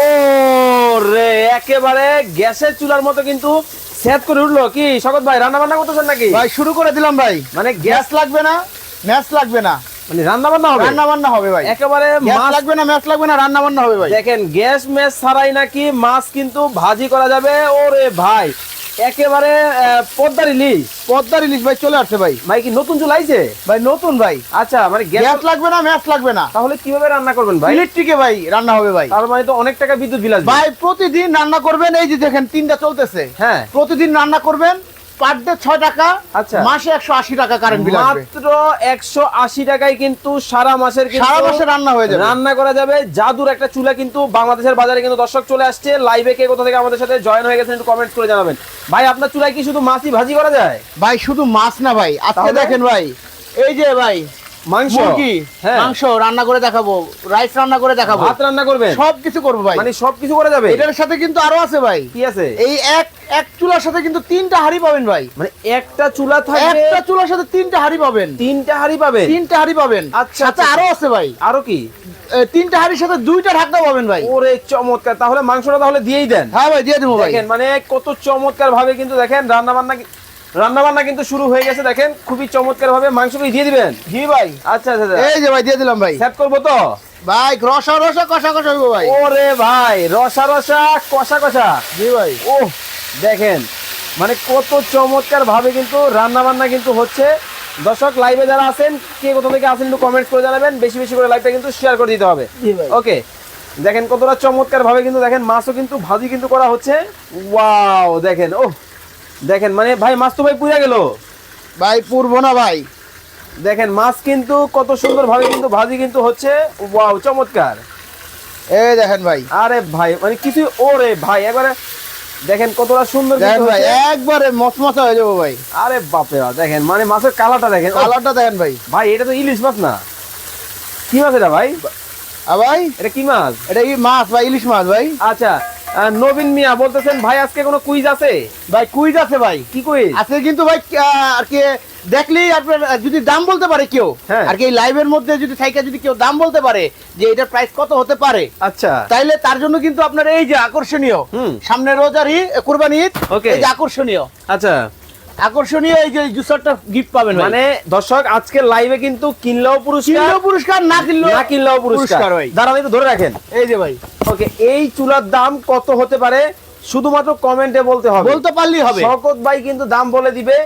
ও রে একেবারে গ্যাসের চুলার মতো কিন্তু সেট করে উঠল। কি শকত ভাই রান্না বান্না করতেছেন নাকি? ভাই শুরু করে দিলাম ভাই। মানে গ্যাস লাগবে না? ম্যাচ লাগবে না। মানে রান্না বান্না হবে? রান্না বান্না হবে ভাই। একেবারে মাছ লাগবে না ম্যাচ লাগবে না রান্না বান্না হবে ভাই। দেখেন গ্যাস ম্যাচ ছাড়াই নাকি মাছ কিন্তু ভাজি করা যাবে? ওরে ভাই একেবারে পদ্মার ইলিশ। পদ্মার ইলিশ ভাই চলে আসছে ভাই। ভাই কি নতুন চলাইছে আইছে? ভাই নতুন ভাই। আচ্ছা মানে গ্যাস গ্যাস লাগবে না ম্যাচ লাগবে না। তাহলে কীভাবে রান্না করবেন ভাই? ইলেকট্রিকে ভাই রান্না হবে ভাই। তার মানে তো অনেক টাকা বিদ্যুৎ বিল আসবে। ভাই প্রতিদিন রান্না করবেন এই যে দেখেন তিনটা চলতেছে। হ্যাঁ। প্রতিদিন রান্না করবেন পার ডে ছয় টাকা আচ্ছা। মাসে একশো আশি টাকা কারেন্ট বিল আসবে। মাত্র একশো আশি টাকায় কিন্তু সারা মাসের কিন্তু সারা মাসে রান্না হয়ে যাবে। রান্না করা যাবে। জাদুর একটা চুলা কিন্তু বাংলাদেশের বাজারে কিন্তু দর্শক চলে আসছে। লাইভে কে কোথা থেকে আমাদের সাথে জয়েন হয়ে গেছেন একটু কমেন্ট করে জানাবেন। ভাই আপনার চুলায় কি শুধু মাছই ভাজি করা যায়? ভাই শুধু মাছ না ভাই। আজকে দেখেন ভাই এই যে ভাই মাংস? মুরগি। হ্যাঁ। মাংস রান্না করে দেখাবো রাইস রান্না করে দেখাবো। ভাত রান্না করবেন? সব কিছু করব ভাই। মানে সবকিছু করা যাবে? এটার সাথে কিন্তু আরও আছে ভাই। কি আছে? এই এক এক চুলার সাথে কিন্তু তিনটা হাড়ি পাবেন ভাই। মানে একটা চুলা থাকবে? একটা চুলার সাথে তিনটা হাড়ি পাবেন। তিনটা হাড়ি পাবেন? তিনটা হাড়ি পাবেন। আচ্ছা, আচ্ছা। আরও আছে ভাই। আরও কি? তিনটা হাড়ির সাথে দুইটা ঢাকনা পাবেন ভাই। ওরে চমৎকার। তাহলে মাংসটা তাহলে দিয়েই দেন। হ্যাঁ ভাই দিয়ে দেবো ভাই। দেখেন মানে কত চমৎকার ভাবে কিন্তু দেখেন রান্না বান্না রান্না বান্না কিন্তু শুরু হয়ে গেছে দেখেন খুবই চমৎকার ভাবে মাংসকে দিয়ে দিবেন। জি ভাই আচ্ছা আচ্ছা আচ্ছা। এই যে ভাই দিয়ে দিলাম ভাই। সেট করব তো? ভাই রসা রসা কষা কষা ভাই। ওরে ভাই রসা রসা কষা কষা। জি ভাই। ও দেখেন মানে কত চমৎকার ভাবে কিন্তু রান্না বান্না কিন্তু হচ্ছে। দর্শক লাইভে যারা আছেন কে কোথা থেকে আছেন একটু কমেন্ট করে জানাবেন। বেশি বেশি করে লাইভটা কিন্তু শেয়ার করে দিতে হবে। জি ভাই। ওকে দেখেন কতটা চমৎকার ভাবে কিন্তু দেখেন মাছও কিন্তু ভাজি কিন্তু করা হচ্ছে। ওয়াও দেখেন ও দেখেন মানে ভাই মাছ তো ভাই পুড়ে গেল। ভাই পূর্ব না ভাই। দেখেন মাছ কিন্তু কত সুন্দর ভাবে কিন্তু ভাজি কিন্তু হচ্ছে। ওয়াও চমৎকার। এই দেখেন ভাই। আরে ভাই মানে কিছু ওরে ভাই একবারে দেখেন কতটা সুন্দর দেখেন ভাই একবারে মচমচা হয়ে যাব ভাই। আরে বাপরে বাপ, দেখেন মানে মাছের কালারটা দেখেন। কালারটা দেখেন ভাই। ভাই এটা তো ইলিশ মাছ না। কি মাছ এটা ভাই? ভাই? এটা কি মাছ? এটা কি মাছ ভাই ইলিশ মাছ ভাই। আচ্ছা নবীন মিয়া বলতেছেন ভাই আজকে কোনো কুইজ আছে? ভাই কুইজ আছে ভাই। কি কুইজ আজকে কিন্তু ভাই আর কি দেখলেই আপনার যদি দাম বলতে পারে কেউ হ্যাঁ। আর কি লাইভের মধ্যে যদি থাইকা যদি কেউ দাম বলতে পারে যে এটার প্রাইস কত হতে পারে আচ্ছা। তাইলে তার জন্য কিন্তু আপনার এই যে আকর্ষণীয়। সামনে রোজার ঈদ কুরবানি ঈদ এই যে আকর্ষণীয়। আচ্ছা। আকর্ষণীয় এই যে জুসারটা গিফট পাবেন মানে দর্শক আজকে লাইভে কিন্তু কিনলেও পুরস্কার কিনলেও পুরস্কার না কিনলেও না কিনলেও পুরস্কার। দাঁড়ান একটু ধরে রাখেন। এই যে ভাই। ওকে এই চুলার দাম কত হতে পারে? শুধুমাত্র কমেন্টে বলতে হবে। বলতে পারলেই হবে। শকত ভাই কিন্তু দাম বলে দিবে।